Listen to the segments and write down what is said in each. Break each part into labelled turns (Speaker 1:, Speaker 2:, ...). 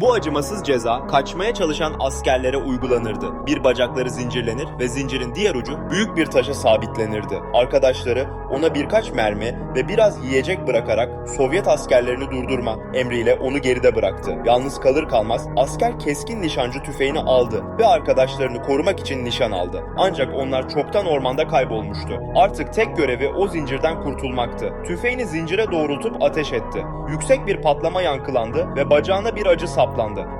Speaker 1: Bu acımasız ceza kaçmaya çalışan askerlere uygulanırdı. Bir bacakları zincirlenir ve zincirin diğer ucu büyük bir taşa sabitlenirdi. Arkadaşları ona birkaç mermi ve biraz yiyecek bırakarak Sovyet askerlerini durdurma emriyle onu geride bıraktı. Yalnız kalır kalmaz asker keskin nişancı tüfeğini aldı ve arkadaşlarını korumak için nişan aldı. Ancak onlar çoktan ormanda kaybolmuştu. Artık tek görevi o zincirden kurtulmaktı. Tüfeğini zincire doğrultup ateş etti. Yüksek bir patlama yankılandı ve bacağına bir acı saplandı.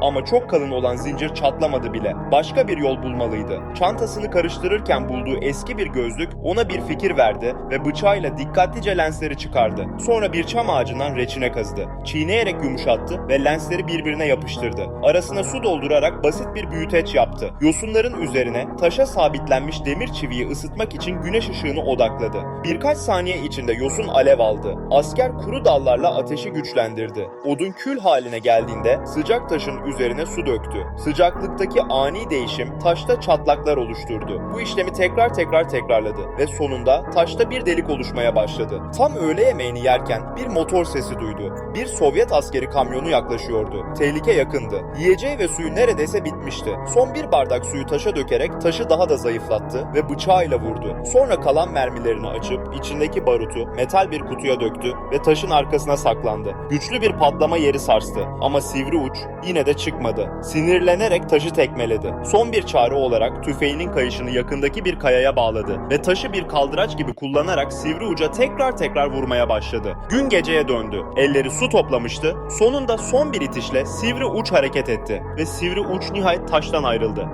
Speaker 1: Ama çok kalın olan zincir çatlamadı bile. Başka bir yol bulmalıydı. Çantasını karıştırırken bulduğu eski bir gözlük ona bir fikir verdi ve bıçağıyla dikkatlice lensleri çıkardı. Sonra bir çam ağacından reçine kazıdı. Çiğneyerek yumuşattı ve lensleri birbirine yapıştırdı. Arasına su doldurarak basit bir büyüteç yaptı. Yosunların üzerine taşa sabitlenmiş demir çiviyi ısıtmak için güneş ışığını odakladı. Birkaç saniye içinde yosun alev aldı. Asker kuru dallarla ateşi güçlendirdi. Odun kül haline geldiğinde sıcak taşın üzerine su döktü. Sıcaklıktaki ani değişim taşta çatlaklar oluşturdu. Bu işlemi tekrar tekrar tekrarladı ve sonunda taşta bir delik oluşmaya başladı. Tam öğle yemeğini yerken bir motor sesi duydu. Bir Sovyet askeri kamyonu yaklaşıyordu. Tehlike yakındı. Yiyeceği ve suyu neredeyse bitmişti. Son bir bardak suyu taşa dökerek taşı daha da zayıflattı ve bıçağıyla vurdu. Sonra kalan mermilerini açıp içindeki barutu metal bir kutuya döktü ve taşın arkasına saklandı. Güçlü bir patlama yeri sarstı ama sivri uç yine de çıkmadı. Sinirlenerek taşı tekmeledi. Son bir çare olarak tüfeğinin kayışını yakındaki bir kayaya bağladı ve taşı bir kaldıraç gibi kullanarak sivri uca tekrar tekrar vurmaya başladı. Gün geceye döndü. Elleri su toplamıştı. Sonunda son bir itişle sivri uç hareket etti ve sivri uç nihayet taştan ayrıldı.